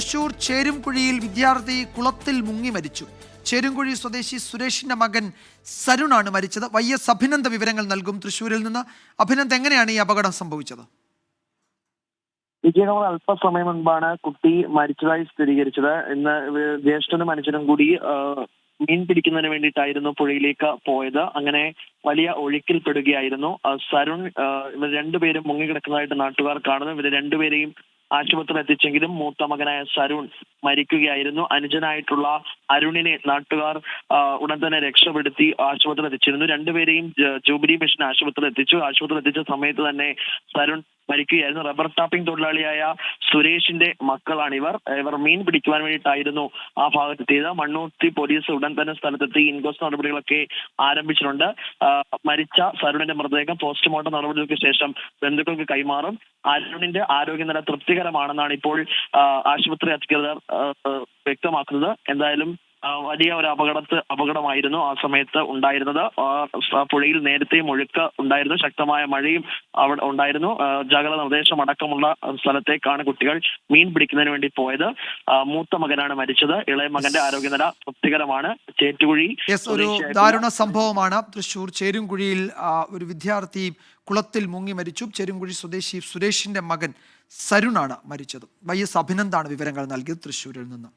തൃശൂർ ചേരുംകുഴിയിൽ വിദ്യാർത്ഥി കുളത്തിൽ മുങ്ങി മരിച്ചു. ചേരുംകുഴി സ്വദേശി സുരേഷിന്റെ മകൻ സരുണാണ് മരിച്ചത്. വൈ എസ് അഭിനന്ദ വിവരങ്ങൾ നൽകും തൃശൂരിൽ നിന്ന്. അഭിനന്ദ് എങ്ങനെയാണ് ഈ അപകടം സംഭവിച്ചത്? വിജയനോട് അല്പസമയം മുൻപാണ് കുട്ടി മരിച്ചതായി സ്ഥിരീകരിച്ചത്. ഇന്ന് ജ്യേഷ്ഠനും അനുജനും കൂടി മീൻ പിടിക്കുന്നതിന് വേണ്ടിയിട്ടായിരുന്നു പുഴയിലേക്ക് പോയത്. അങ്ങനെ വലിയ ഒഴുക്കിൽ പെടുകയായിരുന്നു സരുൺ ഇവർ രണ്ടുപേരും മുങ്ങിക്കിടക്കുന്നതായിട്ട് നാട്ടുകാർ കാണുന്നു. ഇവർ രണ്ടുപേരെയും ആശുപത്രിയിൽ എത്തിച്ചെങ്കിലും മൂത്ത മകനായ സരുൺ മരിക്കുകയായിരുന്നു. അനുജനായിട്ടുള്ള അരുണിനെ നാട്ടുകാർ ഉടൻ തന്നെ രക്ഷപ്പെടുത്തി ആശുപത്രിയിൽ എത്തിച്ചിരുന്നു. രണ്ടുപേരെയും ജൂബിലി മിഷൻ ആശുപത്രിയിൽ എത്തിച്ചു. ആശുപത്രിയിൽ എത്തിച്ച സമയത്ത് തന്നെ സരുൺ മരിക്കുകയായിരുന്നു. റബ്ബർ ടാപ്പിംഗ് തൊഴിലാളിയായ സുരേഷിന്റെ മക്കളാണ് ഇവർ ഇവർ മീൻ പിടിക്കുവാൻ വേണ്ടിയിട്ടായിരുന്നു ആ ഭാഗത്തെത്തിയത് മണ്ണൂർത്തി പോലീസ് ഉടൻ തന്നെ സ്ഥലത്തെത്തി. ഇൻക്വസ്റ്റ് നടപടികളൊക്കെ ആരംഭിച്ചിട്ടുണ്ട്. മരിച്ച സരുണിന്റെ മൃതദേഹം പോസ്റ്റ്മോർട്ടം നടപടികൾക്ക് ശേഷം ബന്ധുക്കൾക്ക് കൈമാറും. അരുണിന്റെ ആരോഗ്യനില തൃപ്തികരമാണെന്നാണ് ഇപ്പോൾ ആശുപത്രി അധികൃതർ വ്യക്തമാക്കുന്നത്. എന്തായാലും വലിയ ഒരു അപകടത്ത് അപകടമായിരുന്നു ആ സമയത്ത് ഉണ്ടായിരുന്നത്. പുഴയിൽ നേരത്തെ ഒഴുക്ക് ഉണ്ടായിരുന്നു. ശക്തമായ മഴയും അവിടെ ഉണ്ടായിരുന്നു. ജാഗ്രത നിർദ്ദേശം അടക്കമുള്ള സ്ഥലത്തേക്കാണ് കുട്ടികൾ മീൻ പിടിക്കുന്നതിന് വേണ്ടി പോയത്. മൂത്ത മകനാണ് മരിച്ചത്. ഇളയ മകന്റെ ആരോഗ്യനില തൃപ്തികരമാണ്. ചേറ്റുകുഴി ഒരു ദാരുണ സംഭവമാണ്. തൃശൂർ ചേരുംകുഴിയിൽ ഒരു വിദ്യാർത്ഥി കുളത്തിൽ മുങ്ങി മരിച്ചു. ചേരുംകുഴി സ്വദേശി സുരേഷിന്റെ മകൻ സരുണാണ് മരിച്ചത്. വൈ എസ് അഭിനന്ദാണ് വിവരങ്ങൾ നൽകിയത് തൃശൂരിൽ നിന്ന്.